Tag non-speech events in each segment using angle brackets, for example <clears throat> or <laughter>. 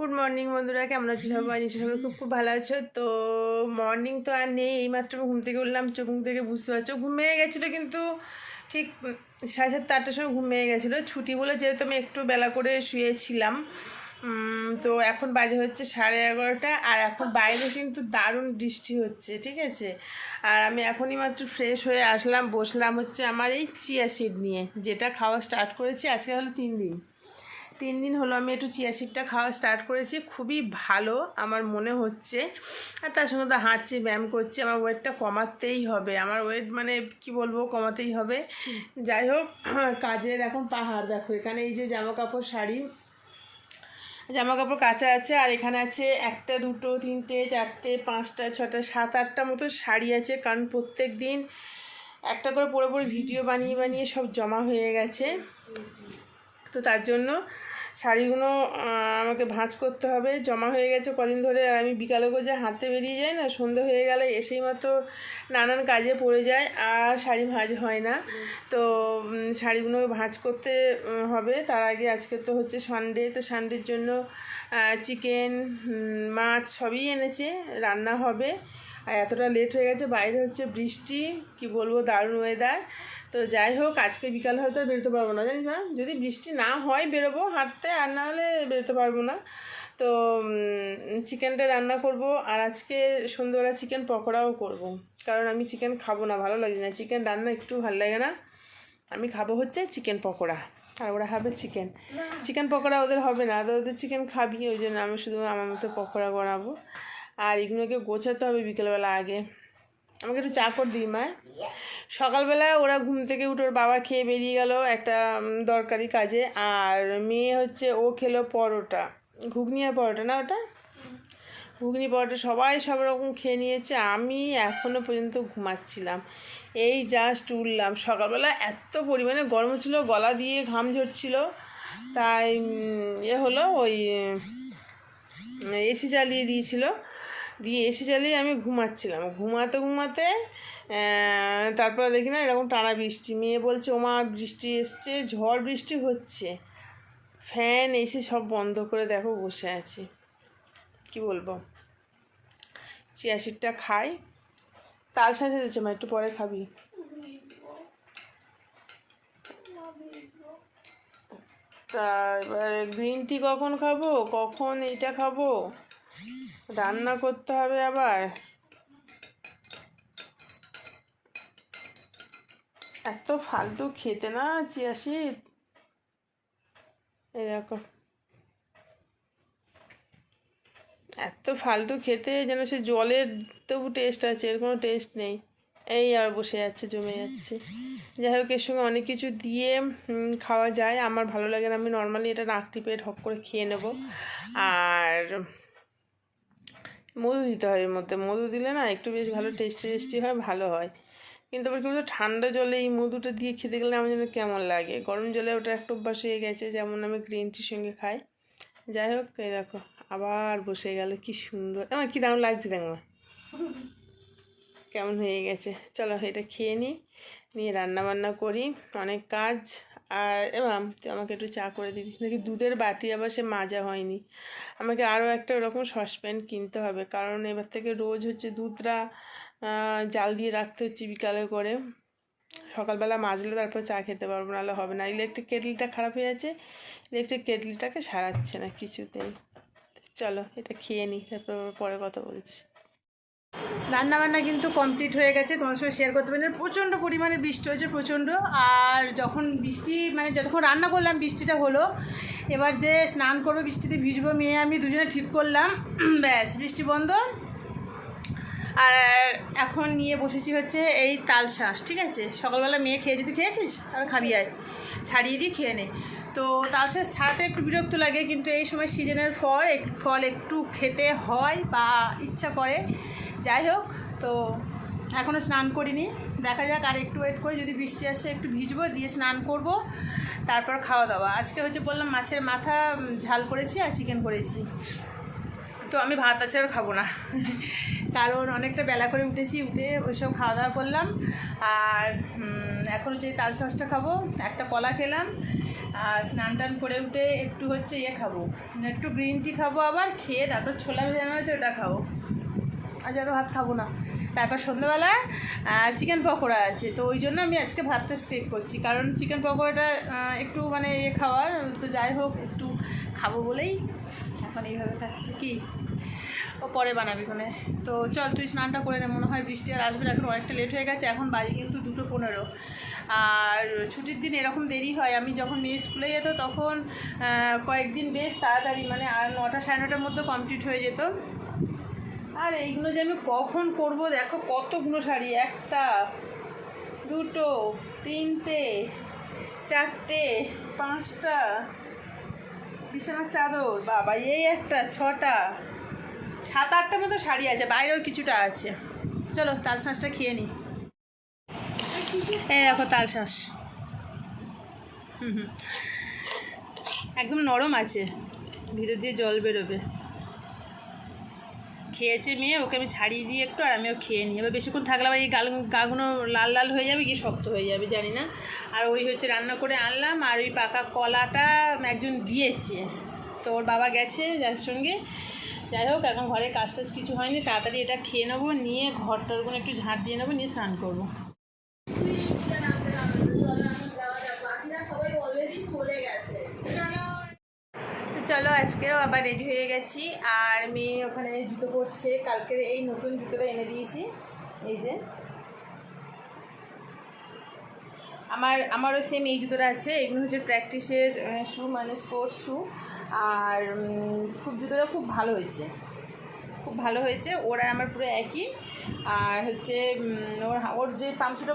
Good morning বন্ধুরা। কেমন আছো সবাই? নিশ্চয়ই সবাই খুব খুব ভালো আছো। তো মর্নিং তো আর নেই, এইমাত্র ঘুম থেকে উঠলাম, চোখ থেকে বুঝতে পারছ। ঘুমিয়ে গেছিল কিন্তু ঠিক সাড়ে সাতটা, আটটার সময় ঘুমিয়ে গেছিল। ছুটি বলে যেহেতু আমি একটু বেলা করে শুয়েছিলাম তো এখন বাজে হচ্ছে সাড়ে এগারোটা, আর এখন বাইরে কিন্তু দারুণ বৃষ্টি হচ্ছে, ঠিক আছে? আর আমি এখনই মাত্র ফ্রেশ হয়ে আসলাম, বসলাম হচ্ছে আমার এই চিয়া সিড নিয়ে, যেটা খাওয়া স্টার্ট করেছি, আজকে হলো তিন দিন। তিন দিন হলো আমি একটু চিয়া সিডটা খাওয়া স্টার্ট করেছি, খুবই ভালো আমার মনে হচ্ছে। আর তার সঙ্গে তো হাঁটছি, ব্যায়াম করছি, আমার ওয়েটটা কমাতেই হবে। আমার ওয়েট মানে কি বলব, কমাতেই হবে। যাই হোক, কাজের এখন পাহাড়, দেখো, এখানে এই যে জামা কাপড় শাড়ি জামা কাপড় কাঁচা আছে, আর এখানে আছে একটা, দুটো, তিনটে, চারটে, পাঁচটা ছটা সাত, আটটা মতো শাড়ি আছে, কারণ প্রত্যেক দিন একটা করে পরে পরে ভিডিও বানিয়ে বানিয়ে সব জমা হয়ে গেছে। তো তার জন্য শাড়িগুলো আমাকে ভাঁজ করতে হবে। জমা হয়ে গেছে কদিন ধরে আর আমি বিকালে যে হাঁটতে বেরিয়ে যাই না সন্ধে হয়ে গেলে এসেই মাত্র নানান কাজে পড়ে যায় আর শাড়ি ভাঁজ হয় না। তো উম, শাড়িগুলো ভাঁজ করতে হবে। তার আগে আজকে তো হচ্ছে সানডে তো সানডের জন্য চিকেন মাছ সবই এনেছে রান্না হবে। আর এতটা লেট হয়ে গেছে বাইরে হচ্ছে বৃষ্টি কি বলব দারুণ ওয়েদার তো যাই হোক, আজকে বিকাল হয়তো আর বেরোতে পারব না, জানিস না যদি বৃষ্টি না হয় বেরোবো হাঁটতে, আর না হলে বেরোতে পারব না। তো চিকেনটা রান্না করব, আর আজকে সন্ধ্যেবেলা চিকেন পকোড়াও করব। কারণ আমি চিকেন খাব না, ভালো লাগে না। চিকেন রান্না একটু ভালো লাগে না। আমি খাব হচ্ছে চিকেন পকোড়া, আর ওরা খাবে চিকেন। চিকেন পকোড়া ওদের হবে না, তো ওদের চিকেন খাবি, ওই জন্য আমি শুধু আমার মতো পকোড়া বানাবো। আর এগুলোকে গোছাতে হবে বিকেলবেলা আগে। আমাকে একটু চা করে দিই মা? সকালবেলা ওরা ঘুম থেকে উঠে ওর বাবা খেয়ে বেরিয়ে গেল একটা দরকারি কাজে। আর মেয়ে হচ্ছে, ও খেলো পরোটা। ঘুগনি আর পরোটা না ওটা? ঘুগনি, পরোটা, সবাই সব রকম খেয়ে নিয়েছে। আমি এখনও পর্যন্ত ঘুমাচ্ছিলাম। এই জাস্ট উঠলাম। সকালবেলা এত পরিমাণে গরম ছিল গলা দিয়ে ঘাম ঝরছিল। তাই এ হলো ওই এসি চালিয়ে দিয়েছিল। দিয়ে এসে চালিয়ে আমি ঘুমাচ্ছিলাম। ঘুমাতে ঘুমাতে তারপরে দেখি না, এরকম টানা বৃষ্টি। মেয়ে বলছে, ওমা, বৃষ্টি এসছে, ঝড় বৃষ্টি হচ্ছে। ফ্যান এসে সব বন্ধ করে দেখো, বসে আছি। কি বলব? চিয়া সিডটা খাই। তাল সাজে দিচ্ছে মা, একটু পরে খাবি। তা এবারে গ্রিন টি কখন খাব? কখন এইটা খাব? রান্না করতে হবে আবার। এত ফালতু খেতে না চিয়া দেখো। এত ফালতু খেতে যেন সে জলের তবু টেস্ট আছে, এর কোনো টেস্ট নেই। এই আর বসে যাচ্ছে, জমে যাচ্ছে। যাই হোক, এর সঙ্গে অনেক কিছু দিয়ে খাওয়া যায়। আমার ভালো লাগে না, আমি নর্মালি এটা নাক টিপে ঢক করে খেয়ে নেব। আর মধু দিতে হয় এর মধ্যে। মধু দিলে না একটু বেশ ভালো টেস্টি টেস্টি হয়, ভালো হয়। কিন্তু আবার কিন্তু ঠান্ডা জলে এই মধুটা দিয়ে খেতে গেলে আমার যেন কেমন লাগে। গরম জলে ওটা একটা অভ্যাস হয়ে গেছে, যেমন আমি গ্রিন টির সঙ্গে খাই। যাই হোক, এই দেখো, আবার বসে গেল, কি সুন্দর। আমার কী দাম লাগছে দেখো কেমন হয়ে গেছে। চলো এটা খেয়ে নিই নিয়ে রান্না বান্না করি। অনেক কাজ। আর এবার তুই আমাকে একটু চা করে দিবি। নাকি দুধের বাটি আবার সে মাজা হয়নি। আমাকে আরও একটা ওরকম সসপ্যান কিনতে হবে। কারণ এবার থেকে রোজ হচ্ছে দুধটা জাল দিয়ে রাখতে হচ্ছে বিকালে করে। সকালবেলা মাজলে তারপর চা খেতে পারব, নাহলে হবে না। ইলেকট্রিক কেটলিটা খারাপ হয়ে আছে। ইলেকট্রিক কেটলিটাকে সারাচ্ছে না কিছুতেই। চলো, এটা খেয়ে নিই তারপর পরে কথা বলছি। রান্না বান্না কিন্তু কমপ্লিট হয়ে গেছে তোমার সঙ্গে শেয়ার করতে পারি। প্রচণ্ড পরিমাণে বৃষ্টি হয়েছে, প্রচণ্ড। আর যখন বৃষ্টি মানে যতক্ষণ রান্না করলাম, বৃষ্টিটা হলো, এবার যে স্নান করব, বৃষ্টিতে ভিজবো, মেয়ে, আমি দুজনে ঠিক করলাম। <clears throat> ব্যাস, বৃষ্টি বন্ধ। আর এখন নিয়ে বসেছি হচ্ছে এই তাল শাঁস, ঠিক আছে? সকালবেলা মেয়ে খেয়ে যদি খেয়েছিস? আর খাবি আর ছাড়িয়ে দিয়ে খেয়ে নে। তো তাল শাঁস ছাড়াতে একটু বিরক্ত লাগে, কিন্তু এই সময় সিজনের ফল ফল একটু খেতে হয় বা ইচ্ছা করে। যাই হোক, তো এখনও স্নান করিনি। দেখা যাক আর একটু ওয়েট করে, যদি বৃষ্টি আসে একটু ভিজবো, দিয়ে স্নান করব, তারপর খাওয়া দাওয়া। আজকে হচ্ছে বললাম মাছের মাথা ঝাল করেছি আর চিকেন করেছি। তো আমি ভাত আছে আর খাব না। <laughs> কারণ অনেকটা বেলা করে উঠেছি, উঠে ওইসব খাওয়া দাওয়া করলাম। আর এখন যে তাল শাঁসটা খাব, একটা কলা খেলাম। আর স্নান টান করে উঠে একটু হচ্ছে ইয়ে খাব। একটু গ্রিন টি খাব আবার, খেয়ে তারপর ছোলা ভেজানো আছে ওটা খাব। আজ আরও ভাত খাব না। তারপর সন্ধ্যাবেলা চিকেন পকোড়া আছে। তো ওই জন্য আমি আজকে ভাতটা স্কিপ করছি। কারণ চিকেন পকোড়াটা একটু মানে ইয়ে খাওয়ার, তো যাই হোক, একটু খাব বলেই এখন এইভাবে খাচ্ছি কি? ও পরে বানাবি কোনে তো চল, তুই স্নানটা করে নে, মনে হয় বৃষ্টি আর আসবে এখন অনেকটা লেট হয়ে গেছে, এখন বাজে কিন্তু দুটো পনেরো। আর ছুটির দিন এরকম দেরি হয়, আমি যখন মেয়ে স্কুলে যেত তখন কয়েকদিন বেশ তাড়াতাড়ি মানে আর নটা সাড়ে নটার মধ্যে কমপ্লিট হয়ে যেত। আর এইগুলো যে আমি কখন করব দেখো কতগুলো শাড়ি। একটা, দুটো, তিনটে, চারটে, পাঁচটা, বিছানার চাদর, বাবা, এই একটা, ছটা, সাত, আটটা মতো শাড়ি আছে, বাইরেও কিছুটা আছে। চলো, তাল শাঁসটা খেয়ে নিই এই দেখো, তাল শাঁস। হুম হুম। একদম নরম আছে, ভিতর দিয়ে জল বেরোবে। খেয়েছে মেয়ে, ওকে আমি ছাড়িয়ে দিই একটু আর আমিও খেয়ে নিই। এবার বেশিক্ষণ থাকলে আবার এই গাল গাগুলো লাল লাল হয়ে যাবে কি শক্ত হয়ে যাবে জানি না। আর ওই হচ্ছে রান্না করে আনলাম আর ওই পাকা কলাটা একজন দিয়েছে। তো ওর বাবা গেছে যার সঙ্গে। যাই হোক, এখন ঘরে কাজ টাজ কিছু হয়নি। তাড়াতাড়ি এটা খেয়ে নেব, নিয়ে ঘর টরগুলো একটু ঝাঁট দিয়ে নেব, নিয়ে স্নান করব। চলো আজকেও আবার রেডি হয়ে গেছি। আর মেয়ে ওখানে জুতো পরছে। কালকের এই নতুন জুতোটা এনে দিয়েছি। এই যে। আমার, আমারও সেম এই জুতোটা আছে। এগুলো হচ্ছে প্র্যাকটিসের শু মানে স্পোর্টস শু আর খুব, জুতোটা খুব ভালো হয়েছে। খুব ভালো হয়েছে। ওরা আমার পুরো একই। আর হচ্ছে ওর ওর যে পামশুটা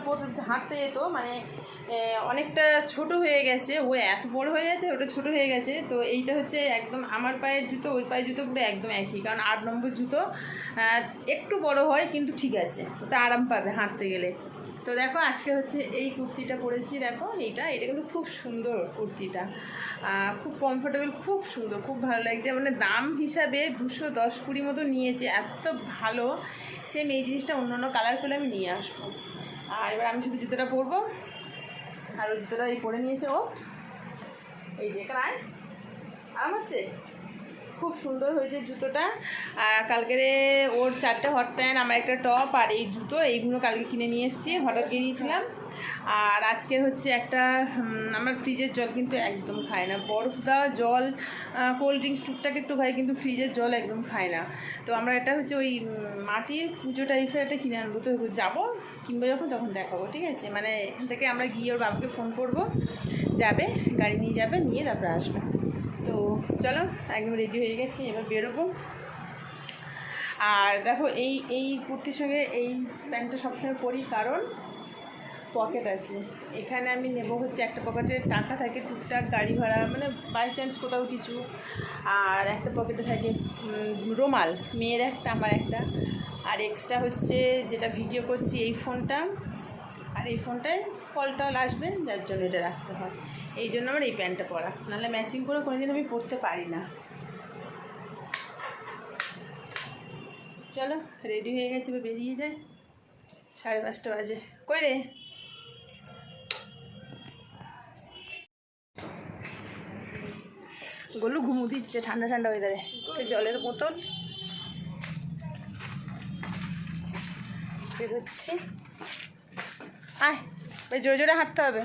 হাঁটতে যেত মানে অনেকটা ছোট হয়ে গেছে। ও এত বড় হয়ে গেছে, ওটা ছোট হয়ে গেছে। তো এইটা হচ্ছে একদম আমার পায়ের জুতো, ওই পায়ের জুতো পুরো একদম একই। কারণ আট নম্বর জুতো একটু বড় হয়, কিন্তু ঠিক আছে। ওটা আরাম পাবে হাঁটতে গেলে। তো দেখো, আজকে হচ্ছে এই কুর্তিটা পরেছি। দেখো এইটা এটা কিন্তু খুব সুন্দর কুর্তিটা। খুব কমফোর্টেবল খুব সুন্দর, খুব ভালো লাগছে। মানে দাম হিসাবে দুশো দশ কুড়ি মতো নিয়েছে, এত ভালো। সেম এই জিনিসটা অন্য অন্য কালার করে আমি নিয়ে আসব। আর এবার আমি শুধু জুতোটা পরবো। আর ওই জুতোটা এই পরে নিয়েছে ও। এই যে আয়। আরাম হচ্ছে? খুব সুন্দর হয়েছে জুতোটা। আর কালকেরে ওর চারটে হট প্যান্ট, আমার একটা টপ আর এই জুতো, এইগুলো কালকে কিনে নিয়ে এসেছি, হঠাৎ গিয়েছিলাম। আর আজকের হচ্ছে একটা আমার ফ্রিজের জল কিন্তু একদম খায় না। বরফ দেওয়া জল কোল্ড ড্রিঙ্কস টুকটাক একটু খাই, কিন্তু ফ্রিজের জল একদম খায় না। তো আমরা এটা হচ্ছে ওই মাটির পুজো টাইপের একটা কিনে আনব। তো যাব কিংবা যখন, তখন দেখাবো, ঠিক আছে? মানে এখান থেকে আমরা গিয়ে ওর বাবাকে ফোন করব। যাবে, গাড়ি নিয়ে যাবে, নিয়ে তারপরে আসবে। তো চলো, একদম রেডি হয়ে গেছি, এবার বেরোবো। আর দেখো, এই এই কুর্তির সঙ্গে এই প্যান্টটা সবসময় পরি, কারণ পকেট আছে। এখানে আমি নেব হচ্ছে একটা পকেটে টাকা থাকে, টুকটাক গাড়ি ভাড়া মানে বাই চান্স কোথাও কিছু। আর একটা পকেটে থাকে রুমাল, মেয়ের একটা, আমার একটা। আর এক্সট্রা হচ্ছে যেটা ভিডিও করছি, এই ফোনটা এই ফোনটায় কল টল আসবে, যার জন্য এটা রাখতে হয়। এই জন্য আমার এই প্যান্টটা পরা। নাহলে ম্যাচিং করে কোনোদিন আমি পরতে পারি না। চলো রেডি হয়ে গেছে, এবার বেরিয়ে যায় সাড়ে পাঁচটা বাজে। কই রে? গলু ঘুমু দিচ্ছে ঠান্ডা ঠান্ডা ওয়েদারে জলের বোতল। বেরোচ্ছি। আয় জোরে জোরে হাঁটতে হবে।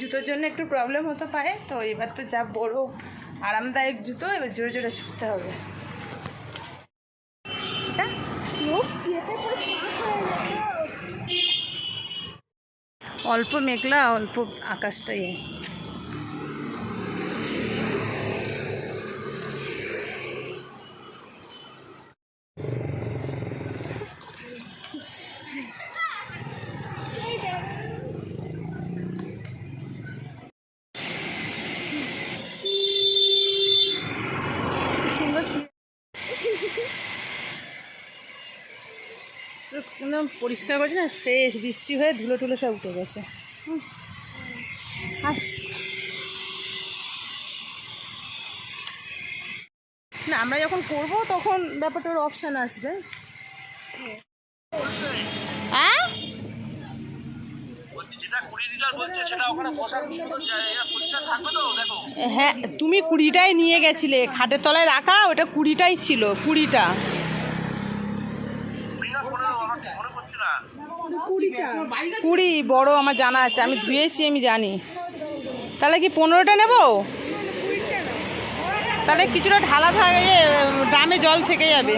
জুতোর জন্য একটু প্রবলেম হতো পায়ে, তো এবার তো যা বড় আরামদায়ক জুতো, এবার জোরে জোরে ছুটতে হবে। অল্প মেঘলা, অল্প আকাশটা ইয়ে সুন্দর সি- একদম পরিষ্কার করছে না, ফ্রেশ বৃষ্টি হয়ে ধুলো টুলো সব উঠে গেছে। না, আমরা যখন করব তখন ব্যাপারটার অপশান আসবে। হ্যাঁ? হ্যাঁ তুমি কুড়িটাই নিয়ে গেছিলে, খাটের তলায় রাখা, ওটা কুড়িটাই ছিল, কুড়িটা কুড়ি না পনেরো আমার ঠিক মনে করছি না কুড়ি, বড় আমার জানা আছে, আমি ধুয়েছি, আমি জানি। তাহলে কি পনেরোটা নেব? তাহলে কিছুটা ঢালা থাকে ড্রামে জল থেকে যাবে।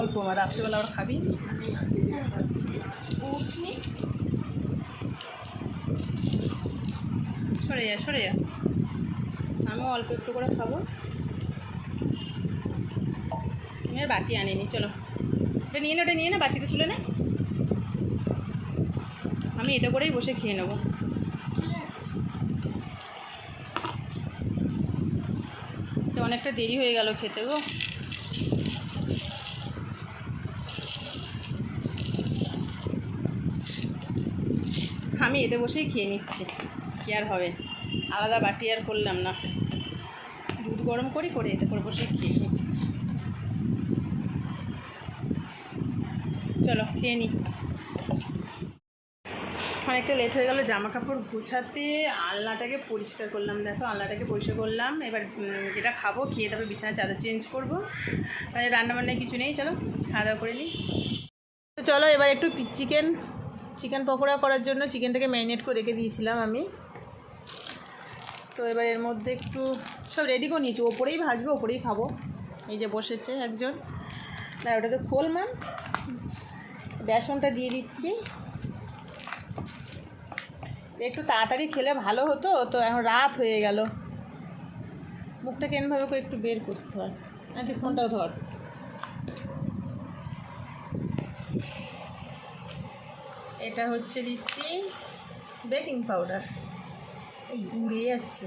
অল্প মা রাত্রিবেলা আবার খাবি? সরে যা সরে যা। আমিও অল্প একটু করে খাব। আমি আর বাটি আনিনি চলো। ওটা নিয়ে নে ওটা নিয়ে না বাটিতে তুলে নে। আমি এটা করেই বসে খেয়ে নেব। অনেকটা দেরি হয়ে গেল খেতে গো। আমি এতে বসেই খেয়ে নিচ্ছি, কি আর হবে? আলাদা বাটি আর করলাম না। দুধ গরম করি, করে এতে করে বসেই খেয়ে নিই। চলো, খেয়ে নিই অনেকটা লেট হয়ে গেল জামা কাপড় গুছাতে আলনাটাকে পরিষ্কার করলাম, দেখো আলনাটাকে পরিষ্কার করলাম। এবার যেটা খাব, খেয়ে তারপর বিছানা চাদর চেঞ্জ করব। তাহলে রান্নাবান্নায় কিছু নেই, চলো, খাওয়া দাওয়া করে নিই। তো চলো, এবার একটু চিকেন চিকেন পকোড়া করার জন্য চিকেনটাকে ম্যারিনেট করে রেখে দিয়েছিলাম আমি। তো এবার এর মধ্যে একটু সব রেডি করে নিয়েছি, ওপরেই ভাজবো, ওপরেই খাব। এই যে বসেছে একজন। না ওটাকে খোল ম্যাম বেসনটা দিয়ে দিচ্ছি। একটু তাড়াতাড়ি খেলে ভালো হতো, তো এখন রাত হয়ে গেল। মুখটা কেনভাবে করে একটু বের করতে হয়। আন্টি, ফোনটাও ধর। এটা হচ্ছে দিচ্ছি বেকিং পাউডার। এই উড়ে যাচ্ছে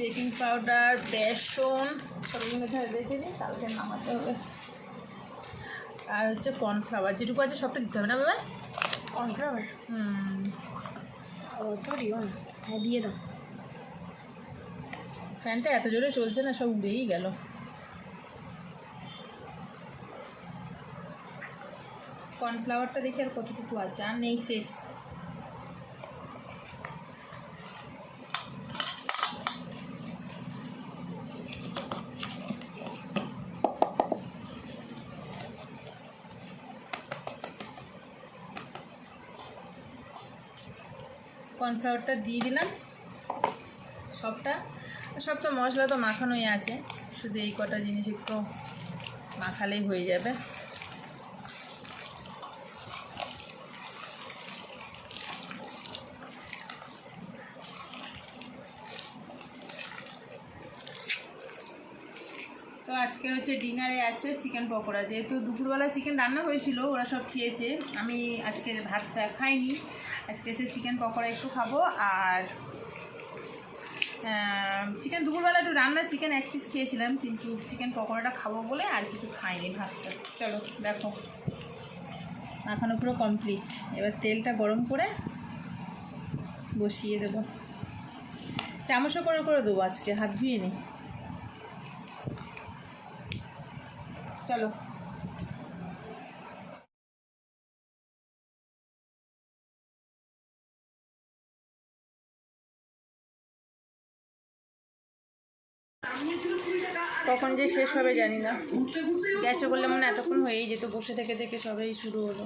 বেকিং পাউডার, বেসন, সবগুলো রেখে দিই, কালকে নামাতে হবে। আর হচ্ছে কর্নফ্লাওয়ার যেটুকু আছে সবটা দিতে হবে না বাবা? কর্নফ্লাওয়ার? হুম। ও দিও না। হ্যাঁ দিয়ে দাও। ফ্যানটা এত জোরে চলছে না সব উড়েই গেল। কর্নফ্লাওয়ারটা দেখি আর কতটুকু আছে? আর নেই শেষ কর্নফ্লাওয়ারটা দিয়ে দিলাম। সবটা। সব তো মশলা তো মাখানোই আছে। শুধু এই কটা জিনিস একটু মাখালেই হয়ে যাবে। তো আজকে হচ্ছে ডিনারে আছে চিকেন পকোড়া। যেহেতু দুপুরবেলা চিকেন রান্না হয়েছিল, ওরা সব খেয়েছে। আমি আজকে ভাতটা খাইনি। আজকে এসে চিকেন পকোড়া একটু খাব আর চিকেন দুপুরবেলা একটু রান্না চিকেন এক পিস খেয়েছিলাম, কিন্তু চিকেন পকোড়াটা খাব বলে আর কিছু খাইনি ভাতটা। চলো, দেখো। মাখানো পুরো কমপ্লিট এবার তেলটা গরম করে বসিয়ে দেবো। চামচও করে করে দেবো আজকে, হাত ধুয়ে নিই চলো। কখন যে শেষ হবে জানি না। গ্যাসে করলে মনে এতক্ষণ হয়েই যেত, বসে থেকে থেকে সবাই শুরু হলো।